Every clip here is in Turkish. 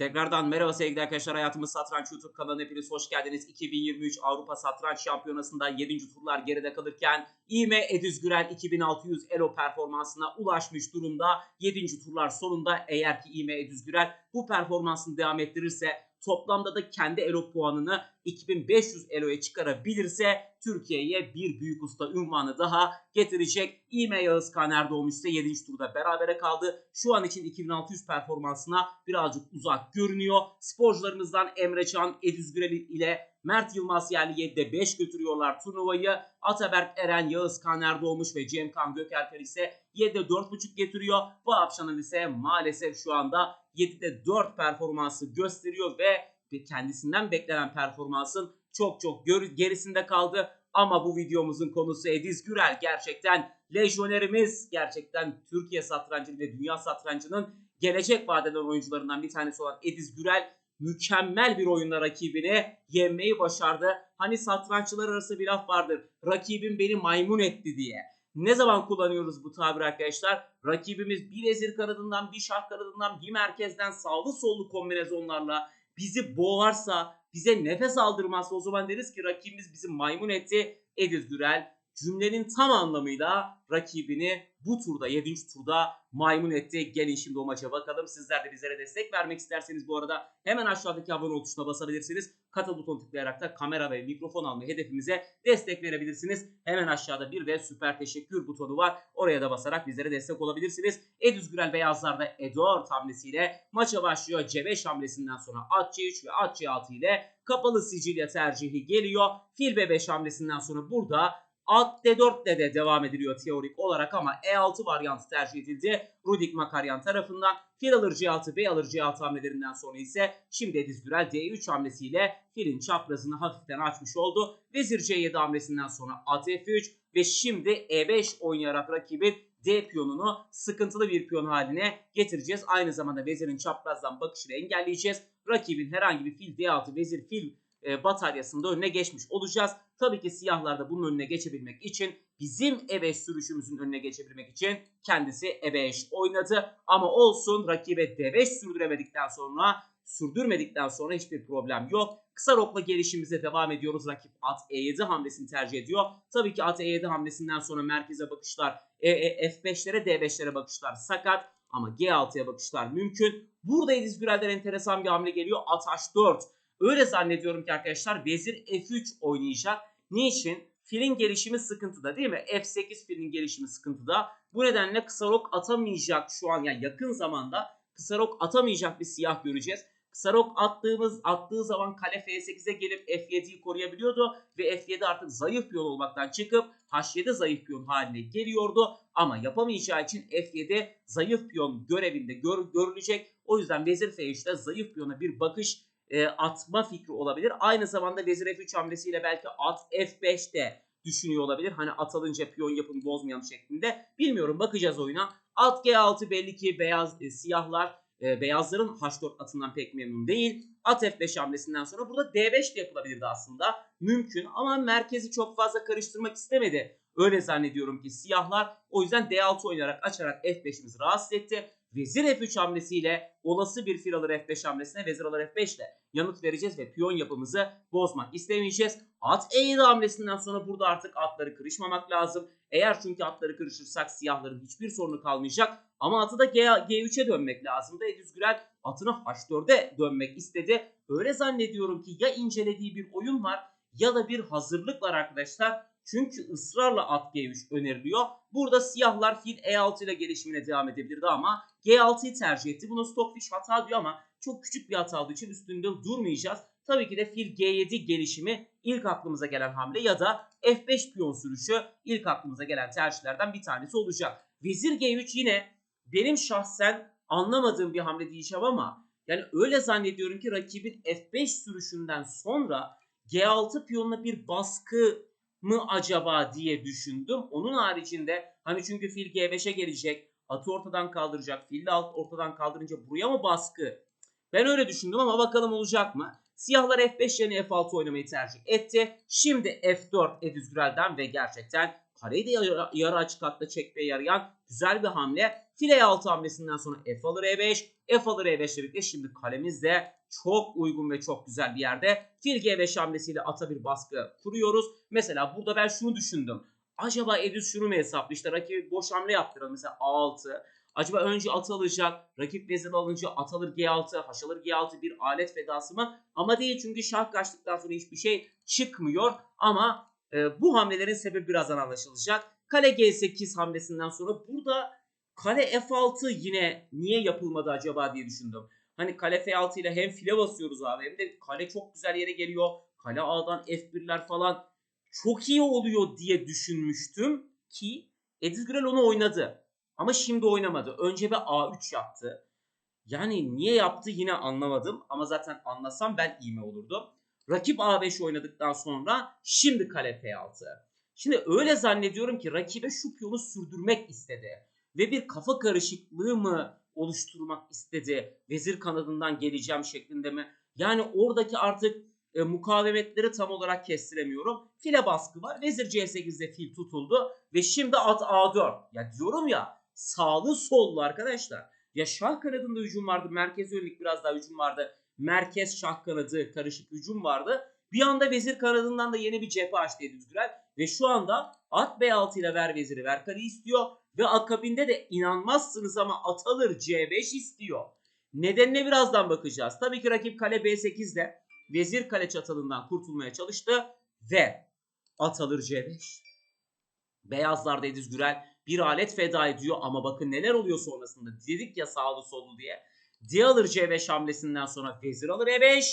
Tekrardan merhaba sevgili arkadaşlar. Hayatımız Satranç YouTube kanalına hepiniz hoş geldiniz. 2023 Avrupa Satranç Şampiyonası'nda 7. turlar geride kalırken İme Ediz Gürel 2600 Elo performansına ulaşmış durumda. 7. turlar sonunda eğer ki İme Ediz Gürel bu performansını devam ettirirse toplamda da kendi Elo puanını 2500 Elo'ya çıkarabilirse Türkiye'ye bir büyük usta ünvanı daha getirecek. İme Yağız Kaner doğmuşsa 7. turda berabere kaldı. Şu an için 2600 performansına birazcık uzak görünüyor. Sporcularımızdan Emre Can, Ediz Gürel ile Mert Yılmaz yerli 7'de 5 götürüyorlar turnuvayı. Ataberk Eren, Yağız Kaner doğmuş ve Cemkan Gökerker ise 7'de 4.5 getiriyor. Bu akşamın ise maalesef şu anda 7'de 4 performansı gösteriyor ve kendisinden beklenen performansın çok çok gerisinde kaldı. Ama bu videomuzun konusu Ediz Gürel. Gerçekten lejyonerimiz, gerçekten Türkiye satrancı ve dünya satrancının gelecek vadeden oyuncularından bir tanesi olan Ediz Gürel mükemmel bir oyunla rakibini yenmeyi başardı. Hani satranççılar arası bir laf vardır. Rakibim beni maymun etti diye. Ne zaman kullanıyoruz bu tabiri arkadaşlar? Rakibimiz bir vezir kanadından, bir şah kanadından, bir merkezden sağlı sollu kombinezonlarla bizi boğarsa, bize nefes aldırmazsa o zaman deriz ki rakibimiz bizi maymun etti. Ediz Gürel cümlenin tam anlamıyla rakibini bu turda 7. turda maymun etti. Gelin şimdi o maça bakalım. Sizler de bizlere destek vermek isterseniz bu arada hemen aşağıdaki abone ol tuşuna basabilirsiniz. Katıl butonu tıklayarak da kamera ve mikrofon alma hedefimize destek verebilirsiniz. Hemen aşağıda bir de süper teşekkür butonu var. Oraya da basarak bizlere destek olabilirsiniz. Ediz Gürel Beyazlar'da Edward hamlesiyle maça başlıyor. C5 hamlesinden sonra at C3 ve at C6 ile kapalı Sicilya tercihi geliyor. Fil B5 hamlesinden sonra burada At D4 ile de devam ediliyor teorik olarak ama E6 varyantı tercih edildi. Rudik Makaryan tarafından fil alır C6, B alır C6 hamlelerinden sonra ise şimdi Ediz Gürel D3 hamlesiyle filin çaprazını hafiften açmış oldu. Vezir C7 hamlesinden sonra at F3 ve şimdi E5 oynayarak rakibin D piyonunu sıkıntılı bir piyon haline getireceğiz. Aynı zamanda vezirin çaprazdan bakışını engelleyeceğiz. Rakibin herhangi bir fil D6 vezir fil e, bataryasında önüne geçmiş olacağız. Tabii ki siyahlar da bunun önüne geçebilmek için bizim E5 sürüşümüzün önüne geçebilmek için kendisi E5 oynadı. Ama olsun rakibe D5 sürdüremedikten sonra sürdürmedikten sonra hiçbir problem yok. Kısa rokla gelişimize devam ediyoruz. Rakip at E7 hamlesini tercih ediyor. Tabii ki at E7 hamlesinden sonra merkeze bakışlar, e, e, F5'lere D5'lere bakışlar sakat. Ama G6'ya bakışlar mümkün. Burada Ediz Gürel'den enteresan bir hamle geliyor. At H4. Öyle zannediyorum ki arkadaşlar vezir F3 oynayacak. Niçin? Filin gelişimi sıkıntıda değil mi? F8 filin gelişimi sıkıntıda. Bu nedenle kısa rok atamayacak şu an yani yakın zamanda kısa rok atamayacak bir siyah göreceğiz. Kısa rok attığımız attığı zaman kale F8'e gelip F7'yi koruyabiliyordu ve F7 artık zayıf piyon olmaktan çıkıp H7 zayıf piyon haline geliyordu ama yapamayacağı için F7 zayıf piyon görevinde gör, görülecek. O yüzden vezir F3'te zayıf piyona bir bakış e, atma fikri olabilir. Aynı zamanda vezir F3 hamlesiyle belki at F5'te düşünüyor olabilir. Hani at alınca piyon yapın bozmayalım şeklinde. Bilmiyorum bakacağız oyuna. At G6 belli ki beyaz e, siyahlar e, beyazların H4 atından pek memnun değil. At F5 hamlesinden sonra burada D5 de yapılabilirdi aslında. Mümkün ama merkezi çok fazla karıştırmak istemedi. Öyle zannediyorum ki siyahlar o yüzden D6 oynayarak açarak F5'imizi rahatsız etti. Vezir F3 hamlesiyle olası bir fil alır F5 hamlesine vezir alır F5 ile yanıt vereceğiz ve piyon yapımızı bozmak istemeyeceğiz. At E7 hamlesinden sonra burada artık atları kırışmamak lazım. Eğer çünkü atları kırışırsak siyahların hiçbir sorunu kalmayacak. Ama atı da G, G3'e dönmek lazımdı. Ediz Gürel atını H4'e dönmek istedi. Öyle zannediyorum ki ya incelediği bir oyun var ya da bir hazırlık var arkadaşlar. Çünkü ısrarla at G3 öneriliyor. Burada siyahlar fil E6 ile gelişimine devam edebilirdi ama G6'yı tercih etti. Buna Stockfish hata diyor ama çok küçük bir hata olduğu için üstünde durmayacağız. Tabii ki de fil G7 gelişimi ilk aklımıza gelen hamle ya da F5 piyon sürüşü ilk aklımıza gelen tercihlerden bir tanesi olacak. Vezir G3 yine benim şahsen anlamadığım bir hamle diyeceğim ama yani öyle zannediyorum ki rakibin F5 sürüşünden sonra G6 piyonuna bir baskı mı acaba diye düşündüm. Onun haricinde hani çünkü fil G5'e gelecek. Atı ortadan kaldıracak. Fil de alt ortadan kaldırınca buraya mı baskı? Ben öyle düşündüm ama bakalım olacak mı? Siyahlar F5 yerine F6 oynamayı tercih etti. Şimdi F4 Ediz Gürel'den ve gerçekten kareyi de yarı, yarı açık hatta çekmeye yarayan güzel bir hamle. File 6 hamlesinden sonra F alır E5. F alır E5 ile birlikte şimdi kalemiz de çok uygun ve çok güzel bir yerde. Fil G5 hamlesiyle ata bir baskı kuruyoruz. Mesela burada ben şunu düşündüm. Acaba Edis şunu mu hesaplı? İşte rakibi boş hamle yaptıralım. Mesela A6. Acaba önce at alacak. Rakip vezir alınca at alır G6. Haş alır G6 bir alet fedası mı? Ama değil çünkü şah kaçtıktan sonra hiçbir şey çıkmıyor. Ama e, bu hamlelerin sebebi birazdan anlaşılacak. Kale G8 hamlesinden sonra burada kale F6 yine niye yapılmadı acaba diye düşündüm. Hani kale F6 ile hem file basıyoruz abi hem de kale çok güzel yere geliyor. Kale A'dan F1'ler falan çok iyi oluyor diye düşünmüştüm ki Ediz Gürel onu oynadı. Ama şimdi oynamadı. Önce bir A3 yaptı. Yani niye yaptı yine anlamadım. Ama zaten anlasam ben ime olurdum. Rakip A5 oynadıktan sonra şimdi kale F6. Şimdi öyle zannediyorum ki rakibe şu piyonu sürdürmek istedi. Ve bir kafa karışıklığı mı oluşturmak istedi? Vezir kanadından geleceğim şeklinde mi? Yani oradaki artık e, mukavemetleri tam olarak kestiremiyorum. File baskı var. Vezir C8'de fil tutuldu. Ve şimdi at A4. Ya diyorum ya sağlı sollu arkadaşlar. Ya şah kanadında hücum vardı. Merkez yönelik biraz daha hücum vardı. Merkez şah kanadı karışık hücum vardı. Bir anda vezir kanadından da yeni bir cephe açtı Edip Gürel. Ve şu anda at B6 ile ver veziri ver kaleyi istiyor. Ve akabinde de inanmazsınız ama at alır C5 istiyor. Nedenine birazdan bakacağız. Tabii ki rakip kale B8 ile vezir kale çatalından kurtulmaya çalıştı. Ve at alır C5. Beyazlarda Ediz Gürel bir alet feda ediyor ama bakın neler oluyor sonrasında. Dedik ya sağlı sollu diye. D alır C5 hamlesinden sonra vezir alır E5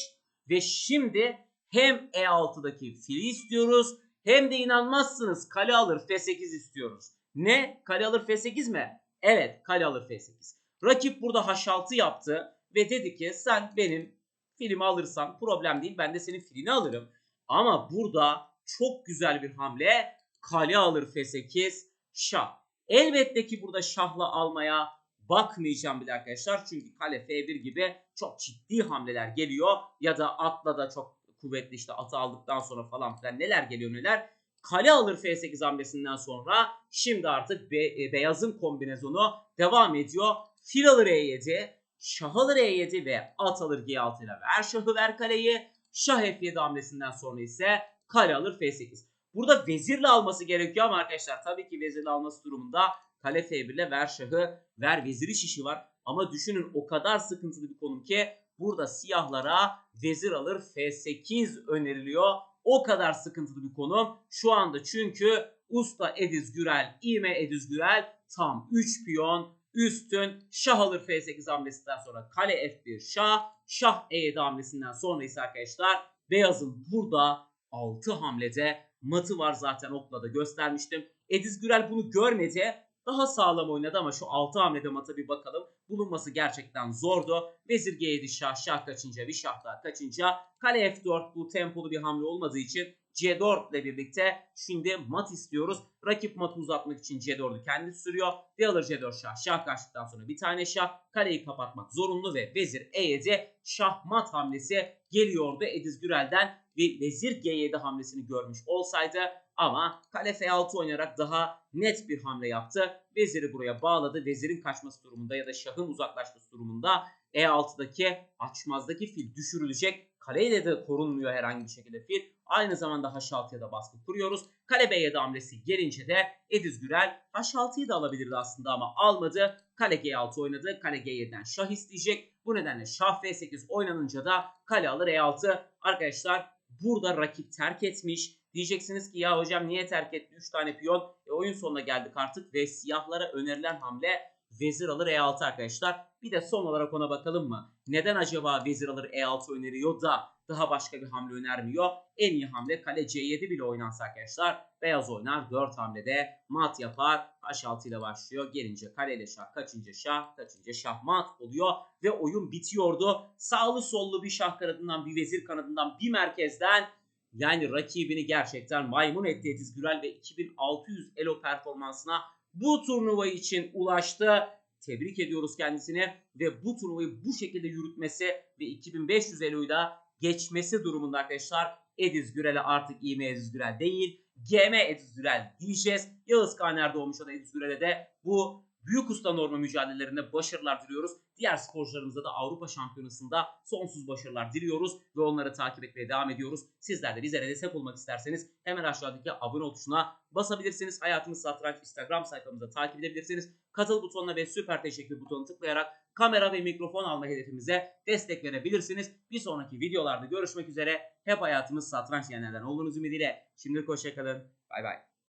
ve şimdi hem E6'daki fili istiyoruz hem de inanmazsınız kale alır F8 istiyoruz. Ne? Kale alır F8 mi? Evet kale alır F8. Rakip burada H6 yaptı ve dedi ki sen benim filmi alırsan problem değil ben de senin filini alırım. Ama burada çok güzel bir hamle kale alır F8 şah. Elbette ki burada şahla almaya bakmayacağım bile arkadaşlar. Çünkü kale F1 gibi çok ciddi hamleler geliyor. Ya da atla da çok kuvvetli işte atı aldıktan sonra falan filan neler geliyor neler. Kale alır F8 hamlesinden sonra şimdi artık be, e, beyazın kombinezonu devam ediyor. Fil alır E7, şah alır E7 ve at alır G6 ile ver şahı ver kaleyi. Şah F7 hamlesinden sonra ise kale alır F8. Burada vezirle alması gerekiyor ama arkadaşlar tabii ki vezirle alması durumunda kale F1 ile ver şahı ver veziri şişi var. Ama düşünün o kadar sıkıntılı bir konum ki burada siyahlara vezir alır F8 öneriliyor. O kadar sıkıntılı bir konum. Şu anda çünkü usta Ediz Gürel, İme Ediz Gürel tam 3 piyon üstün şah alır F8 hamlesinden sonra kale F1 şah, şah E7 hamlesinden sonra ise arkadaşlar beyazın burada 6 hamlede matı var zaten okla da göstermiştim. Ediz Gürel bunu görmedi. Daha sağlam oynadı ama şu 6 hamlede mata bir bakalım. Bulunması gerçekten zordu. Vezir G7 şah, şah kaçınca bir şah daha kaçınca. Kale F4 bu tempolu bir hamle olmadığı için C4 ile birlikte şimdi mat istiyoruz. Rakip matı uzatmak için C4'ü kendi sürüyor. D alır C4 şah. Şah kaçtıktan sonra bir tane şah. Kaleyi kapatmak zorunlu ve vezir E7 şah mat hamlesi geliyordu Ediz Gürel'den. Ve vezir G7 hamlesini görmüş olsaydı ama kale F6 oynayarak daha net bir hamle yaptı. Veziri buraya bağladı. Vezirin kaçması durumunda ya da şahın uzaklaşması durumunda E6'daki açmazdaki fil düşürülecek. Kaleyle de korunmuyor herhangi bir şekilde fil. Aynı zamanda H6'ya da baskı kuruyoruz. Kale B7 hamlesi gelince de Ediz Gürel H6'yı da alabilirdi aslında ama almadı. Kale G6 oynadı. Kale G7'den şah isteyecek. Bu nedenle şah F8 oynanınca da kale alır E6. Arkadaşlar burada rakip terk etmiş. Diyeceksiniz ki ya hocam niye terk etti 3 tane piyon? E, oyun sonuna geldik artık ve siyahlara önerilen hamle vezir alır E6 arkadaşlar. Bir de son olarak ona bakalım mı? Neden acaba vezir alır E6 öneriyor da daha başka bir hamle önermiyor? En iyi hamle kale C7 bile oynansa arkadaşlar. Beyaz oynar 4 hamlede mat yapar. H6 ile başlıyor. Gelince kale ile şah, kaçınca şah, kaçınca şah mat oluyor. Ve oyun bitiyordu. Sağlı sollu bir şah kanadından, bir vezir kanadından, bir merkezden yani rakibini gerçekten maymun etti Ediz Gürel ve 2600 elo performansına bu turnuva için ulaştı. Tebrik ediyoruz kendisine ve bu turnuvayı bu şekilde yürütmesi ve 2500 eloyu geçmesi durumunda arkadaşlar. Ediz Gürel'e artık İM Ediz Gürel değil GM Ediz Gürel diyeceğiz. Yağız Kaner doğmuş o da Ediz Gürel'e de bu büyük usta norma mücadelelerinde başarılar diliyoruz. Diğer sporcularımıza da Avrupa Şampiyonası'nda sonsuz başarılar diliyoruz ve onları takip etmeye devam ediyoruz. Sizler de bizlere destek olmak isterseniz hemen aşağıdaki abone ol tuşuna basabilirsiniz. Hayatımız Satranç Instagram sayfamızda takip edebilirsiniz. Katıl butonuna ve süper teşekkür butonuna tıklayarak kamera ve mikrofon alma hedefimize destek verebilirsiniz. Bir sonraki videolarda görüşmek üzere. Hep hayatımız satranç yeniden olduğunuz ümidiyle. Şimdilik hoşçakalın. Bay bay.